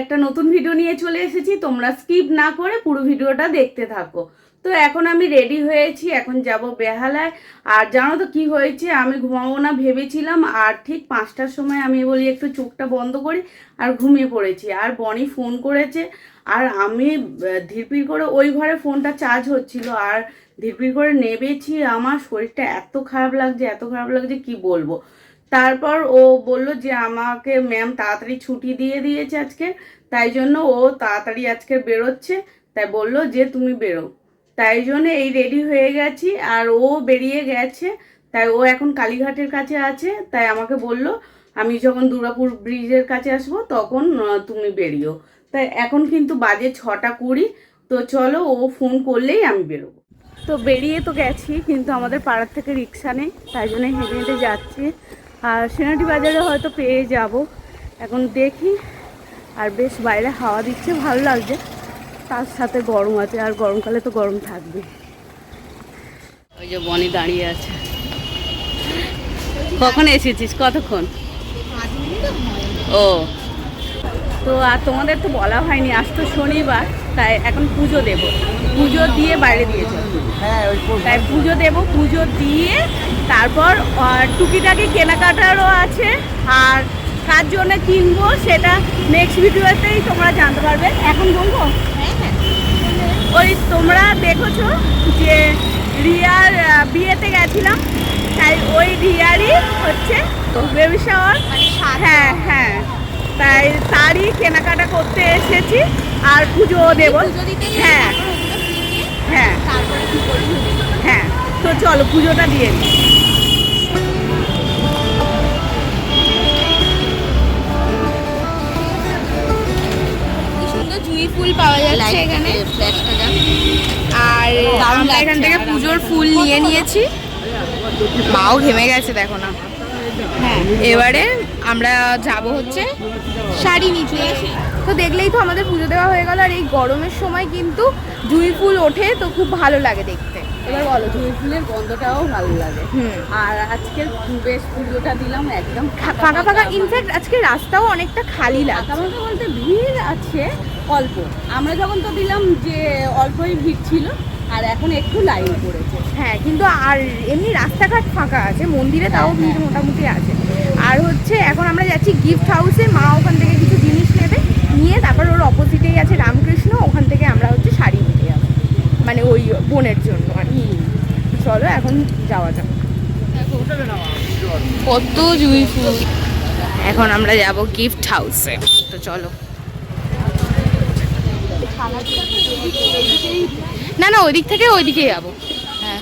একটা নতুন ভিডিও নিয়ে চলে এসেছি। তোমরা স্কিপ না করে পুরো ভিডিওটা দেখতে থাকো। তো এখন আমি রেডি হয়েছি, এখন যাব বেহালায়। আর জানো তো কি হয়েছে? আমি ঘুমাবো না ভেবেছিলাম, আর ঠিক পাঁচটার সময় আমি বলি একটু চোখটা বন্ধ করি আর ঘুমিয়ে পড়েছি। আর বনি ফোন করেছে, আর আমি ধীরপির করে ওই ঘরে ফোনটা চার্জ হচ্ছিল। আর ধীরপির করে নেবেছি, আমার শরীরটা এত খারাপ লাগছে, এত খারাপ লাগছে, কি বলব? তারপর ও বলল যে আমাকে ম্যাম তাড়াতাড়ি ছুটি দিয়ে দিয়েছে আজকে, তাই জন্য ও তাড়াতাড়ি আজকে বেরোচ্ছে, তাই বলল যে তুমি বেরো। তাই জন্য এই রেডি হয়ে গেছি আর ও বেরিয়ে গেছে, তাই ও এখন কালীঘাটের কাছে আছে, তাই আমাকে বলল, আমি যখন দুর্গাপুর ব্রিজের কাছে আসব, তখন তুমি বেরিও তাই এখন কিন্তু বাজে ছটা কুড়ি, তো চলো ও ফোন করলেই আমি বেরোবো। তো বেরিয়ে তো গেছি, কিন্তু আমাদের পাড়ার থেকে রিক্সা নেই, তাই জন্য হেঁটে হেঁটে যাচ্ছি। আর সেনাটি বাজারে হয়তো পেয়ে যাব। এখন দেখি। আর বেশ বাইরে হাওয়া দিচ্ছে, ভালো লাগছে। তার সাথে গরম আছে, আর গরমকালে তো গরম থাকবে। ওই যে বনি দাঁড়িয়ে আছে। কখন এসেছিস? কতক্ষণ? ও। তো আর তোমাদের তো বলা হয়নি, আজ তো শনিবার। তাই এখন পুজো দেব। পুজো দিয়ে বাইরে দিয়েছে তাই পুজো দেব পুজো দিয়ে তারপর টুকিটাকি কেনাকাটারও আছে। আর কার জন্য কিনবো সেটা নেক্সট ভিডিওতেই তোমরা জানতে পারবে। এখন বলব? ওই তোমরা দেখেছ যে রিয়ার বিয়েতে গেছিলাম। তাই ওই রিয়ারই হচ্ছে বেবি শাওয়ার হ্যাঁ হ্যাঁ। তাই তারই কেনাকাটা করতে এসেছি আর পুজো দেবো। হ্যাঁ। হ্যাঁ। হ্যাঁ তো চলো পুজোটা দিয়ে সুন্দর জুঁই ফুল পাওয়া যাচ্ছে এখানে। আর আমরা এখান থেকে পুজোর ফুল নিয়ে নিয়েছি। মাও ঘেমে গেছে দেখো না। হ্যাঁ। এবারে আমরা যাব হচ্ছে শাড়ি নিতে। তো দেখলেই তো আমাদের পুজো দেওয়া হয়ে গেল আর এই গরমের সময় কিন্তু জুঁই ফুল ওঠে তো খুব ভালো লাগে দেখতে। এবার বলো জুঁই ফুলের গন্ধটাও ভালো লাগে। আর আজকের বেশ পুজোটা দিলাম একদম ফাঁকা ফাঁকা ইনফ্যাক্ট আজকে রাস্তাও অনেকটা খালি লাগছে। ফাঁকা বলতে ভিড় আছে অল্প। আমরা যখন তো দিলাম যে অল্পই ভিড় ছিল আর এখন একটু লাইন পড়েছে। হ্যাঁ কিন্তু আর এমনি রাস্তাঘাট ফাঁকা আছে মন্দিরে তাও হ্যাঁ, ভিড় মোটামুটি আছে। আর হচ্ছে এখন আমরা যাচ্ছি গিফট হাউসে মা ওখান থেকে কিছু জিনিস নেবে নিয়ে তারপর ওর অপোজিটেই আছে রামকৃষ্ণ ওখান থেকে আমরা হচ্ছে শাড়ি নিতে যাব। মানে ওই বোনের জন্য আর কি। চলো এখন যাওয়া যাক। কত জুই ফুল। এখন আমরা যাব গিফট হাউসে তো চলো। না না ওইদিক থেকে ওইদিকে যাব। হ্যাঁ।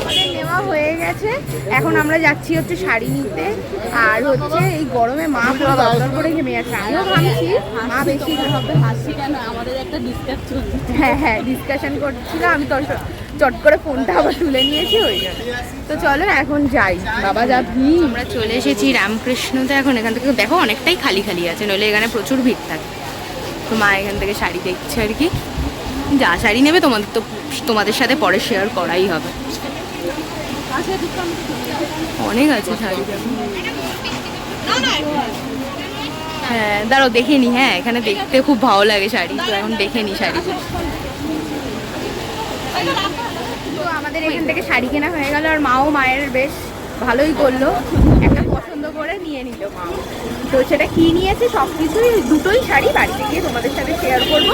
আমাদের নেওয়া হয়ে গেছে। এখন আমরা যাচ্ছি হচ্ছে শাড়ি নিতে। আর হচ্ছে এই গরমে মা পুরো দরদর করে ঘেমে যাচ্ছে। আমিও ঘামছি। মা বেশি হবে হাসি কেন? আমাদের একটা হ্যাঁ হ্যাঁ ডিসকাশন করছিল আমি তো চট করে ফোনটা আবার তুলে নিয়েছি ওই জন্য তো চলো এখন যাই। বাবা যা ভিড়। আমরা চলে এসেছি রামকৃষ্ণতে। এখন এখান থেকে দেখো অনেকটাই খালি খালি আছে। নইলে এখানে প্রচুর ভিড় থাকে। তো মা এখান থেকে শাড়ি দেখছে আর কি। যা শাড়ি নেবে তোমাদের তো তোমাদের সাথে পরে শেয়ার করাই হবে। অনেক আছে শাড়ি। হ্যাঁ দাঁড়াও, দেখে নি হ্যাঁ এখানে দেখতে খুব ভালো লাগে শাড়ি, তো এখন দেখে নি শাড়ি। আমাদের এখান থেকে শাড়ি কেনা হয়ে গেল, আর মাও মায়ের বেশ ভালোই করল। একটা পছন্দ করে নিয়ে নিল মাও তো সেটা কি নিয়েছে সব কিছুই দুটোই শাড়ি বাড়িতে গিয়ে তোমাদের সাথে শেয়ার করব।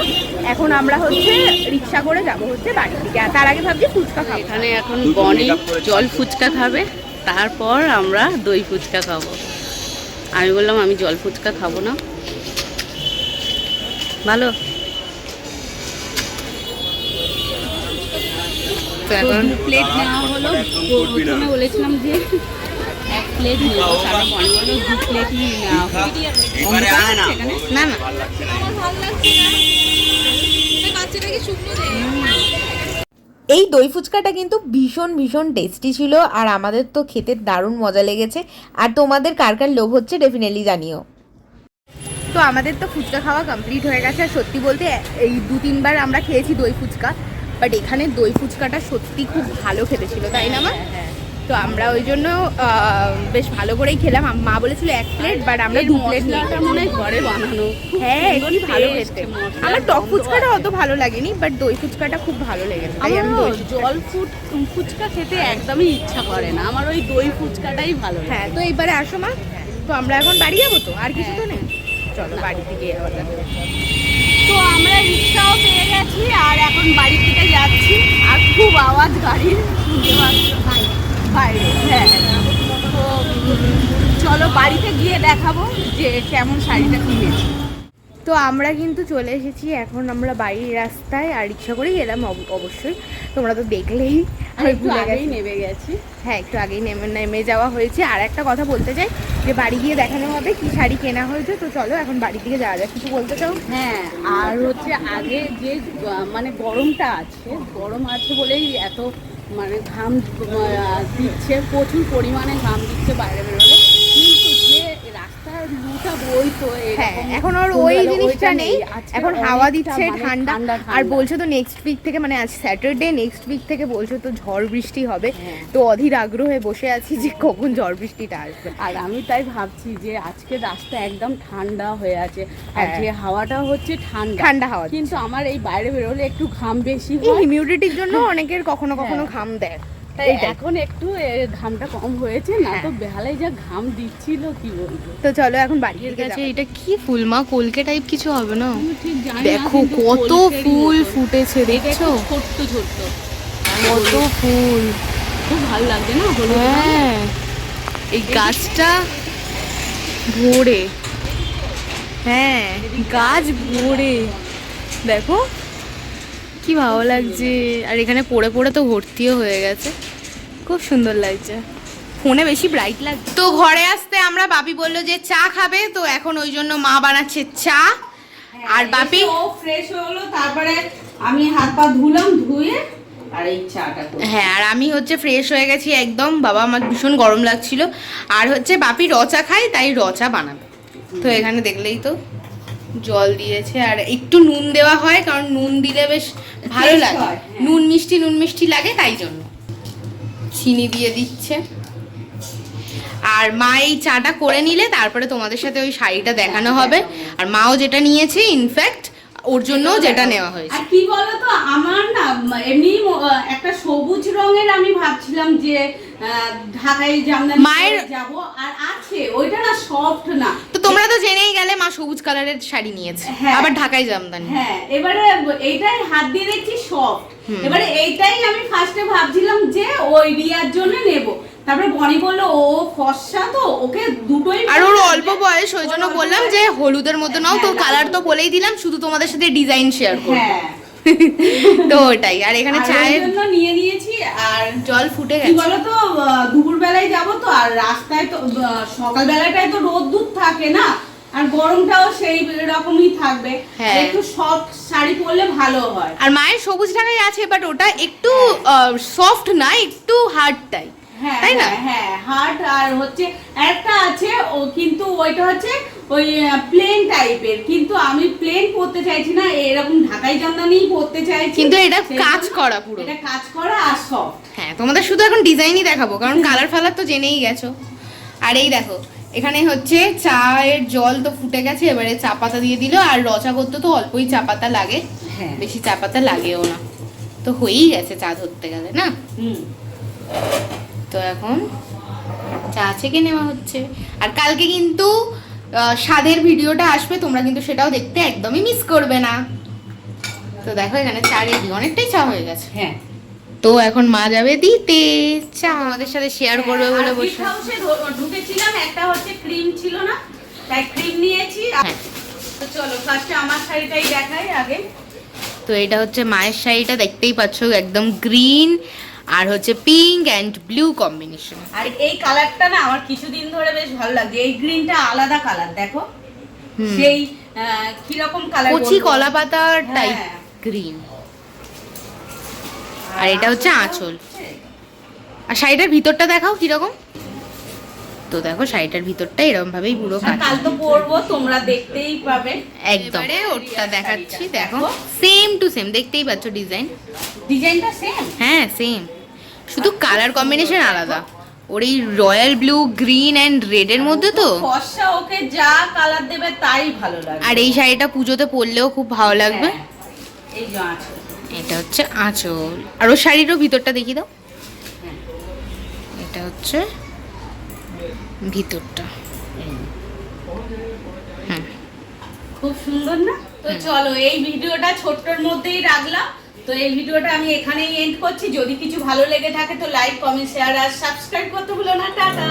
এখন আমরা হচ্ছে রিক্সা করে যাব হচ্ছে বাড়ি থেকে আর তার আগে ভাবছি ফুচকা খাব। এখানে এখন বনি জল ফুচকা খাবে, তারপর আমরা দই ফুচকা খাব। আমি বললাম, আমি জল ফুচকা খাব না। ভালো? তো এখন প্লেট নেওয়া হলো। প্রথমে বলেছিলাম যে এক প্লেট নেব তারপর বনি বলল দু প্লেটই নেওয়া হবে না। না এই দই ফুচকাটা কিন্তু ভীষণ ভীষণ টেস্টি ছিল আর আমাদের তো খেতে দারুণ মজা লেগেছে। আর তোমাদের কার কার লোভ হচ্ছে ডেফিনেটলি জানিও। তো আমাদের তো ফুচকা খাওয়া কমপ্লিট হয়ে গেছে। আর সত্যি বলতে এই দু তিনবার আমরা খেয়েছি দই ফুচকা। বাট এখানে দই ফুচকাটা সত্যি খুব ভালো খেতে ছিল তাই না মা? তো আমরা ওই জন্য বেশ ভালো করেই খেলাম। মা বলেছিল এক প্লেট বাট আমরা দু প্লেট মনে হয় ঘরে বানানো। হ্যাঁ কি ভালো খেতে। আমার টক ফুচকাটা অত ভালো লাগেনি বাট দই ফুচকাটা খুব ভালো লেগেছে তাই আমি জল ফুট ফুচকা খেতে একদমই ইচ্ছা করে না। আমার ওই দই ফুচকাটাই ভালো হ্যাঁ তো এবারে আসো মা। তো আমরা এখন বাড়ি যাব তো? আর কিছু তো নেই? চলো বাড়ি থেকে আবার দেখা যাবে। তো আমরা রিক্সাও পেয়ে গেছি আর এখন বাড়ির দিকে যাচ্ছি। আর খুব আওয়াজ গাড়ির শুনতে বাইরে হ্যাঁ। তো চলো বাড়িতে গিয়ে দেখাবো যে কেমন শাড়িটা কিনেছি। তো আমরা কিন্তু চলে এসেছি, এখন আমরা বাড়ির রাস্তায়, আর রিক্সা করেই এলাম অব- অবশ্যই। তোমরা তো দেখলেই ভুলে গেছি নেমে গেছি। হ্যাঁ একটু আগেই নেমে নেমে যাওয়া হয়েছে। আর একটা কথা বলতে চাই যে বাড়ি গিয়ে দেখানো হবে কি শাড়ি কেনা হয়েছে। তো চলো এখন বাড়ির দিকে যাওয়া যাক। কিছু বলতে চাও? হ্যাঁ আর হচ্ছে আগে যে মানে গরমটা আছে গরম আছে বলেই এত মানে ঘাম দিচ্ছে প্রচুর পরিমাণে ঘাম দিচ্ছে বাইরে বেরোলে কিন্তু যে রাস্তার লুটা বইতো হ্যাঁ এখন আর ওই জিনিসটা নেই। এখন হাওয়া দিচ্ছে মানে ঠান্ডা। আর বলছো তো নেক্সট উইক থেকে মানে আজ স্যাটারডে নেক্সট উইক থেকে বলছো তো ঝড় বৃষ্টি হবে। হ্যাঁ। তো অধীর আগ্রহে বসে আছি যে কখন ঝড় বৃষ্টিটা আসবে। আর আমি তাই ভাবছি যে আজকে রাস্তা একদম ঠান্ডা হয়ে আছে। আর হ্যাঁ। যে হাওয়াটা হচ্ছে ঠান্ডা। ঠান্ডা হাওয়া কিন্তু আমার এই বাইরে বেরোলে একটু ঘাম বেশি হয়। হিমিউডিটির জন্য অনেকের কখনো কখনো। ঘাম দেয়। তাই এখন একটু ঘামটা কম হয়েছে না হ্যাঁ। তো বেহালায় যা ঘাম দিচ্ছিল কি বলব। তো চলো এখন বাড়ির কাছে এটা কি ফুল মা? কলকে টাইপ কিছু হবে না? দেখো কত ফুল ফুটেছে দেখছ? ছোট্ট ছোট্ট। কত ফুল। খুব ভালো লাগছে না হ্যাঁ। এই গাছটা ভরে। হ্যাঁ গাছ ভরে। দেখো কি ভালো লাগছে? আর এখানে পড়ে পড়ে তো ভর্তিও হয়ে গেছে। খুব সুন্দর লাগছে। ফোনে বেশি ব্রাইট লাগছে। তো ঘরে আসতে আমরা বাপি বলল যে চা খাবে তো এখন ওই জন্য মা বানাচ্ছে চা। আর বাপি? ও ফ্রেশ হলো তারপরে আমি হাত পা ধুলাম ধুয়ে আর এই চাটা। হ্যাঁ আর আমি হচ্ছে ফ্রেশ হয়ে গেছি একদম। বাবা আমার ভীষণ গরম লাগছিল। আর হচ্ছে বাপি রচা খাই তাই রচা বানাবে। তো এখানে দেখলেই তো জল দিয়েছে আর একটু নুন দেওয়া হয় কারণ নুন দিলে বেশ ভালো লাগে। হ্যাঁ। নুন মিষ্টি নুন মিষ্টি লাগে তাই জন্য। চিনি দিয়ে দিচ্ছে। আর মা এই চাটা করে নিলে তারপরে তোমাদের সাথে ওই শাড়িটা দেখানো হবে। আর মাও যেটা নিয়েছে ইনফ্যাক্ট ওর জন্য যেটা নেওয়া হয়েছে। আর কি বলতো আমার না এমনি একটা সবুজ রঙের আমি ভাবছিলাম যে ঢাকায় মায়ের- যাব আর আছে ওইটা না সফট না। তো তোমরা তো জেনেই গেলে মা সবুজ কালারের শাড়ি নিয়েছে। হ্যাঁ। আবার ঢাকায় জামদানি হ্যাঁ এবারে এইটাই হাত দিয়ে দেখছি সফট এবারে এইটাই আমি ফার্স্টে ভাবছিলাম যে ওই রিয়ার জন্য নেব। তারপরে বনি বলল ও ফর্সা তো ওকে দুটোই আর ওর অল্প বয়স ওই জন্য বললাম যে হলুদের মতো নাও তো হ্যাঁ, কালার তো বলেই দিলাম শুধু তোমাদের সাথে ডিজাইন শেয়ার করব। হ্যাঁ। তো ওটাই আর এখানে চায়ের জন্য নিয়ে নিয়েছি আর জল ফুটে গেছে। দুপুর বেলায় যাব তো আর রাস্তায় তো সকাল বেলাটায় তো রোদ্দুর থাকে না আর গরমটাও সেই রকমই থাকবে। হ্যাঁ। একটু সফট শাড়ি পরলে ভালো হয়। আর মায়ের সবুজ ঢাকায় আছে বাট ওটা একটু সফট না একটু হার্ড টাই হ্যাঁ তাই না? হ্যাঁ, হ্যাঁ হার্ট আর হচ্ছে একটা আছে ও কিন্তু ওইটা হচ্ছে ওই প্লেন টাইপের পরতে চাইছি না এরকম ঢাকাই জামদানিই পরতে চাইছি। কিন্তু এটা কাজ করা পুরো। এটা কাজ করা আর সফট হ্যাঁ তোমাদের শুধু এখন ডিজাইনই দেখাবো কারণ কালার ফালার তো জেনেই গেছো। আর এই দেখো এখানে হচ্ছে চায়ের জল তো ফুটে গেছে এবারে চা পাতা দিয়ে দিল আর রচা করতে তো অল্পই চা পাতা লাগে। হ্যাঁ। বেশি চা পাতা লাগেও না। তো হয়েই গেছে চা ধরতে গেলে না? হুম। তো এখন চা ছেঁকে নেওয়া হচ্ছে। আর কালকে কিন্তু স্বাদের ভিডিওটা আসবে তোমরা কিন্তু সেটাও দেখতে একদমই মিস করবে না। তো দেখো এখানে চা রেডি অনেকটাই চা হয়ে গেছে। হ্যাঁ। তো এখন মা যাবে দিতে। চা আমাদের সাথে শেয়ার করবে হ্যাঁ, বলে আর বসে। ঢুকেছিলাম একটা হচ্ছে ক্রিম ছিল না তাই ক্রিম নিয়েছি। হ্যাঁ। তো চলো ফার্স্টে আমার শাড়িটাই দেখাই আগে। তো এটা হচ্ছে মায়ের শাড়িটা দেখতেই পাচ্ছ একদম গ্রিন আর হচ্ছে পিঙ্ক অ্যান্ড ব্লু কম্বিনেশন আর এই কালারটা না আমার কিছুদিন ধরে বেশ ভালো লাগছে। এই গ্রিনটা আলাদা কালার দেখো। সেই কীরকম কালার কচি কলা পাতার টাইপ। গ্রিন আর এটা হচ্ছে আঁচল। আর শাড়িটার ভিতরটা দেখাও কীরকম। তো দেখো শাড়িটার ভিতরটা এরকম ভাবেই পুরো কাজ কাল তো পরবো তোমরা দেখতেই পাবে। একদম ওরটা দেখাচ্ছি দেখো। সেম টু সেম দেখতেই পাচ্ছ ডিজাইন ডিজাইনটা সেম হ্যাঁ সেম শুধু কালার কম্বিনেশন আলাদা। ওর এই রয়্যাল ব্লু গ্রিন অ্যান্ড রেডের মধ্যে তো। ফর্সা ওকে যা কালার দেবে তাই ভালো লাগবে। আর এই শাড়িটা পুজোতে পরলেও খুব ভালো লাগবে। হ্যাঁ, এই যে আঁচল। এটা হচ্ছে আঁচল। আর ওর শাড়িরও ভিতরটা দেখিয়ে দাও। এটা হচ্ছে ভিতরটা। খুব সুন্দর না? তো চলো এই ভিডিওটা ছোট্টর মধ্যেই রাখলাম। তো এই ভিডিওটা আমি এখানেই এন্ড করছি। যদি কিছু ভালো লেগে থাকে তো লাইক কমেন্ট শেয়ার আর সাবস্ক্রাইব করতে ভুলো না। টাটা।